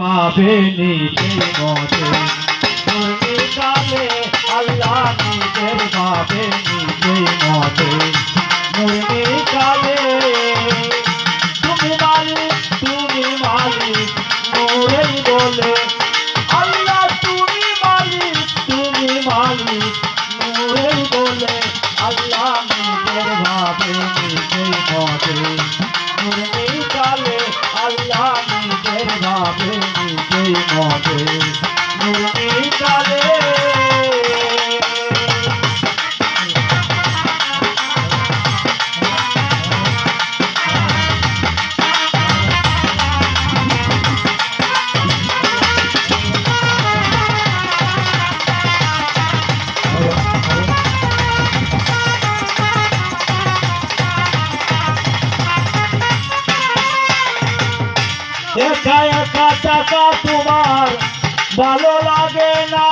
পাবে নিজে মতে। তুমি কালে আল্লাহ নিজের পাবে নিজে মতে। মুরগি কালে তুমি মালিক তুমি মালিক, মোরেই বলে। আল্লাহ তুমি মালিক তুমি মালিক, মোরেই বলে। আল্লাহ নিজের ভাবে মতে। মুরগি কালে আল্লাহ নিজের ভাবে মনে মতে কালে একা একা টাকা তোমার ভালো লাগে না।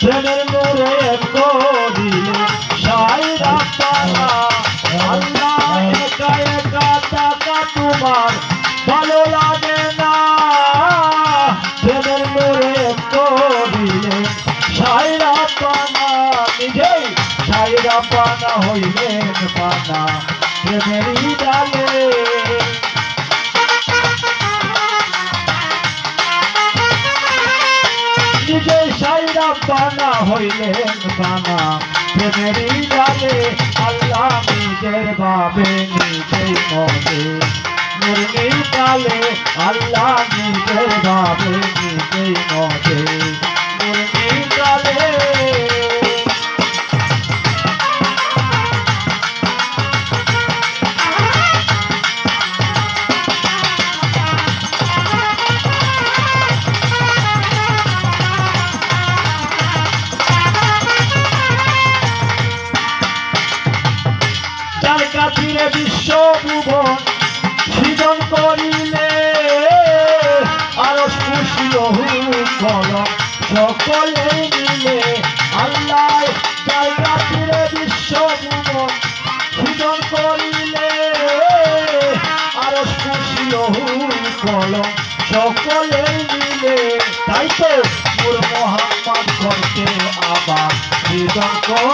প্রেমের মোড়ে করিলে সাইরা পানা আল্লাহ একা একা টাকা তোমার ভালো লাগে না। প্রেমের মোড়ে করিলে সাইরা পানা নিজেই সাইরা পানা হইলেন পানা প্রেমেরই ডালে সাইরা বানা হইলেন বানা। প্রেমেরই যাবে আল্লাহ নিজের বাবে নিজেই মনে মুরগি কালে আল্লাহ নিজের বাবে নিজেই মনে যার বিশ্ব ভুবন, সৃজন করিলে আরও খুশি বল সকলে মিলে আল্লাহ যার কাছে বিশ্ব ভুবন, সৃজন করিলে আরও খুশি বল সকলে মিলে, তাই তো মোর মোহাম্মদ করতে আবার সৃজন করিলে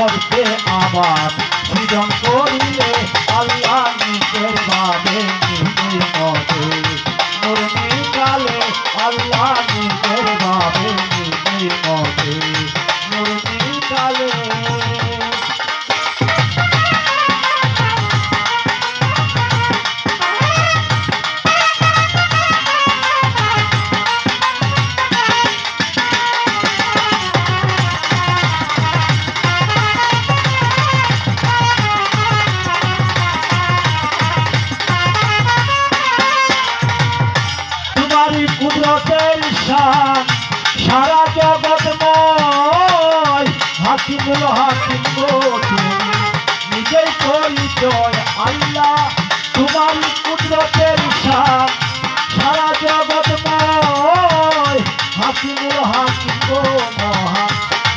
করতে আবার সৃজন করিলে সারা জগৎময় হাকিম গো তুমি নিজেই পরিচয় আল্লাহ তোমারই কুদরতের শান সারা জগৎময় হাকিম মহান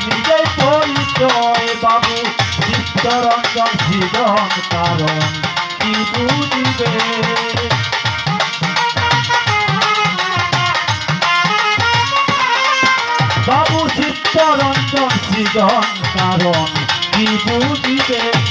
নিজেই পরিচয় বাবু চিত্তরঞ্জন সৃজন কারণ। কি বুঝিবে? কারণ কি বুঝিবে